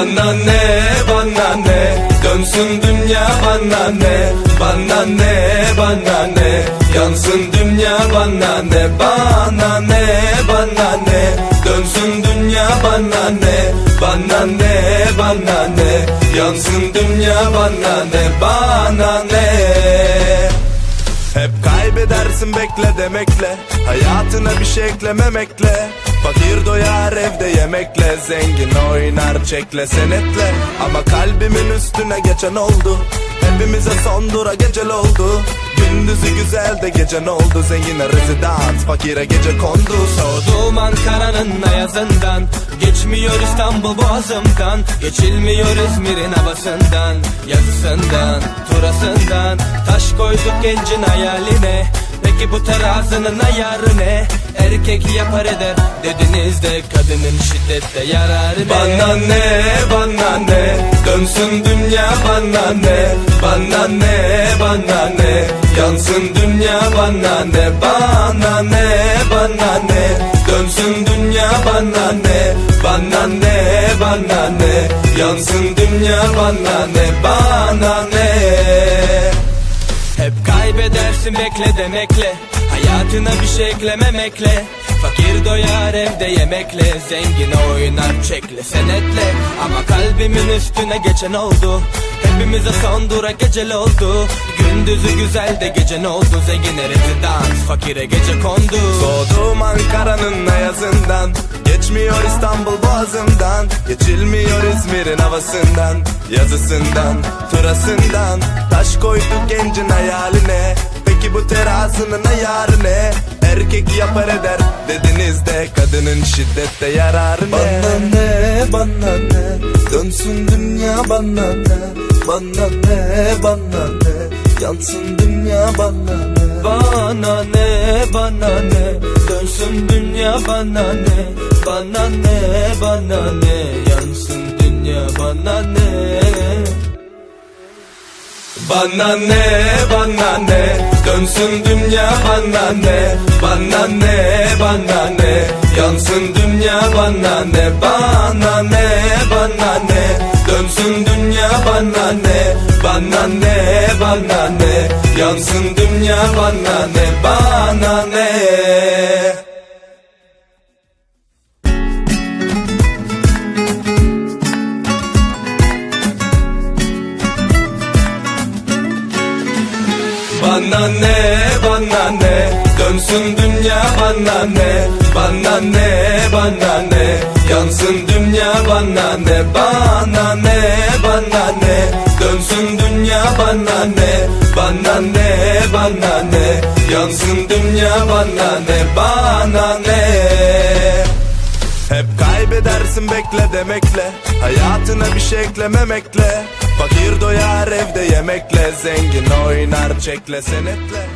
Bana ne bana ne? Dönsün dünya bana ne? Bana ne bana ne? Yansın dünya bana ne? Bana ne bana ne? Dönsün dünya bana ne? Bana ne bana ne? Yansın dünya bana ne? Bana ne kaybedersin bekle demekle. Hayatına bir şey eklememekle. Fakir doyar evde yemekle. Zengin oynar çekle senetle. Ama kalbimin üstüne geçen oldu. Hepimize son dura gecel oldu. Gündüzü güzel de gece ne oldu? Zengine rezidans fakire gece kondu. Soğudum Ankara'nın ayazından. Geçmiyor İstanbul boğazımdan. Geçilmiyor İzmir'in havasından Yazısından, turasından. Taş koyduk gencin hayaline. Peki bu terazinin ayarı ne? Erkek yapar eder dediniz de Kadının şiddette yararı ne? Bana ne bana ne? Dönsün dünya bana ne? Bana ne bana ne? Yansın dünya bana ne? Bana ne bana ne? Dönsün dünya bana ne? Bana ne bana ne? Yansın dünya bana ne? Bana ne kaybedersin bekle demekle. Hayatına bir şey eklememekle. Fakir doyar evde yemekle. Zengin oynar çekle senetle. Ama kalbimin üstüne geçen oldu. Hepimize son dura gecel oldu. Gündüzü güzel de gece ne oldu? Zengine rezidans fakire gece kondu. Doğdum Ankara'nın ayazından Geçmiyor İstanbul boğazından Geçilmiyor İzmir'in havasından Yazısından, turasından Taş koyduk gencin hayaline Peki bu terazinin ayarı ne? Erkek yapar eder dediniz de Kadının şiddette yararı ne? Bana ne, bana ne? Dönsün dünya bana ne? Bana ne, bana ne? Yansın dünya bana ne? Bana ne bana ne? Dönsün dünya bana ne Bana ne bana ne Yansın dünya bana ne? Bana ne bana ne Dönsün dünya bana ne? Bana ne bana ne Yansın dünya bana ne? Bana ne bana ne Dönsün dünya bana ne? Bana ne bana ne Yansın dünya bana ne? Bana ne Bana ne bana ne? Dönsün dünya bana ne? Bana ne bana ne? Yansın dünya bana ne? Bana ne bana ne? Dönsün dünya bana ne? Bana ne bana ne? Yansın dünya bana ne? Bana ne? Hep kaybedersin bekle demekle. Hayatına bir şey eklememekle Fakir doyar evde yemekle Zengin oynar çekle senetle